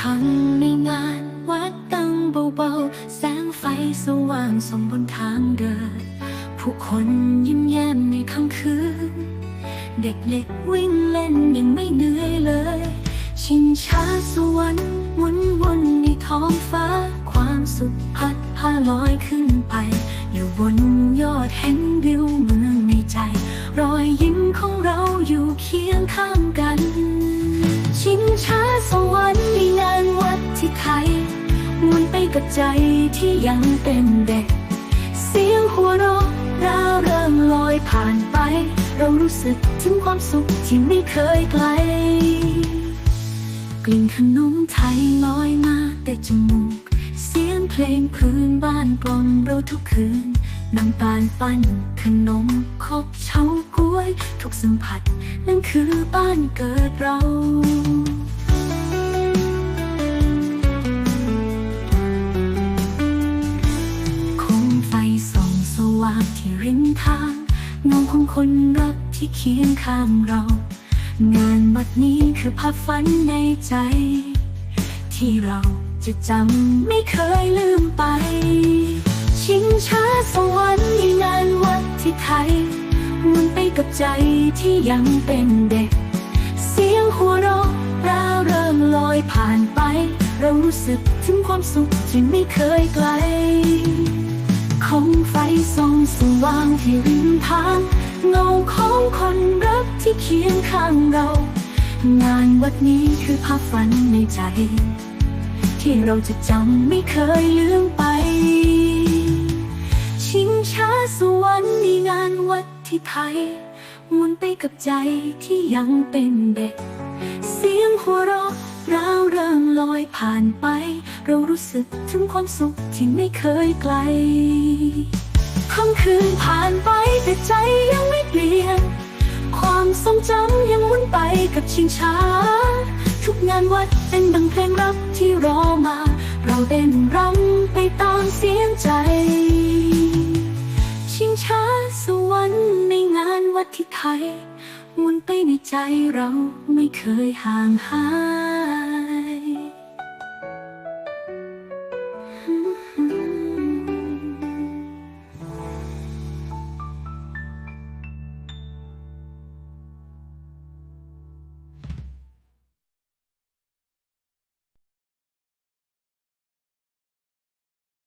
คังในงานวัดตั้งเบาๆ แสงไฟสว่างส่องบนทางเดิน ผู้คนยิ้มแย้มในค่ำคืน เด็กๆวิ่งเล่นยังไม่เหนื่อยเลย ชิงช้าสวรรค์หมุนวนในท้องฟ้า ความสุขพัดพาลอยขึ้นไป หมุนไปกับใจที่ยังเป็นเด็ก เสียงหัวเราะร่าเริงลอยผ่านไป เรารู้สึกถึงความสุขที่ไม่เคยไกล กลิ่นขนมไทยลอยมาแต่จมูก เสียงเพลงพื้นบ้านกล่อมเราทุกคืนน้ำตาลปั้นขนมคบเฉากล้วย ทุกสัมผัส นั่นคือบ้านเกิดเรา ที่ริมทางเงาของคนรักที่เคียงข้างเรา งานวัดนี้คือภาพฝันในใจ ที่เราจะจำไม่เคยลืมไป ชิงช้าสวรรค์ในงานวัดที่ไทยหมุนไปกับใจที่ยังเป็นเด็ก เสียงหัวเราะร่าเริงลอยผ่านไป เรารู้สึกถึงความสุขที่ไม่เคยไกล คงไฟส่องสว่างที่ริมทาง เงาของคนรักที่เคียงข้างเรา งานวัดนี้คือภาพฝันในใจ ที่เราจะจำไม่เคยลืมไป ชิงช้าสวรรค์ในงานวัดที่ไทยหมุนไปกับใจที่ยังเป็นเด็ก เสียงหัวเราะร่าวเริงลอยผ่านไป เรารู้สึกถึงความสุขที่ไม่เคยไกล ค่ำคืนผ่านไปแต่ใจยังไม่เปลี่ยน ความทรงจำยังวนไปกับชิงช้า ทุกงานวัดเป็นดังเพลงรักที่รอมา เราเต้นรำไปตามเสียงใจ ชิงช้าสวรรค์ในงานวัดที่ไทยหมุนไปในใจเราไม่เคยห่างหาย